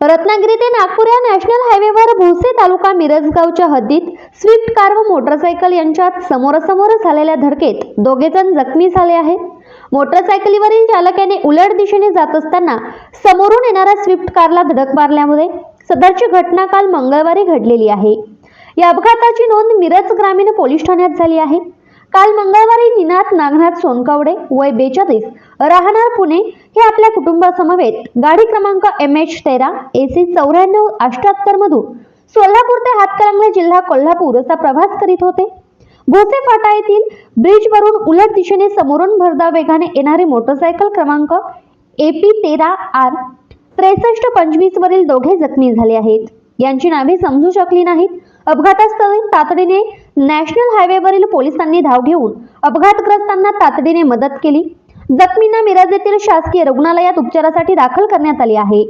रत्नागिरी ते नागपूर या नॅशनल हायवेवर भोसे तालुका मिरजगावच्या हद्दीत स्विफ्ट कार व मोटरसायकल यांच्यात समोरासमोर झालेल्या धडकेत दोघे जण जखमी झाले आहेत. मोटरसायकलीवरील चालकाने उलट दिशेने जात असताना समोरून येणाऱ्या स्विफ्ट कारला धडक मारल्यामुळे सदरची घटना काल मंगळवारी घडलेली आहे. या अपघाताची नोंद मिरज ग्रामीण पोलीस ठाण्यात झाली आहे. काल मंगळवारी निनाथ नागनाथ सोनकावडे वय बेचाळीस राहणार पुणे हे आपल्या कुटुंबासमवेत. गाडी क्रमांक एम एच तेरा ए सी चौऱ्याण्णव अष्ट्याहत्तर मधून सोलापूर ते हातकणंगले जिल्हा कोल्हापूर असा प्रवास करीत होते. भोसे फाटा येथील ब्रिजवरून उलट दिशेने समोरून भरधाव वेगाने येणारी मोटरसायकल क्रमांक ए पी तेरा आर त्रेसष्ट पंचवीस वरील दोघे जखमी झाले आहेत. यांची नावे समजू शकली नाहीत. अपघातास्थळी तातडीने नॅशनल हायवेवरील पोलिसांनी धाव घेऊन अपघातग्रस्तांना तातडीने मदत केली. जखमींना मिरज येथील शासकीय रुग्णालयात उपचारासाठी दाखल करण्यात आले आहे.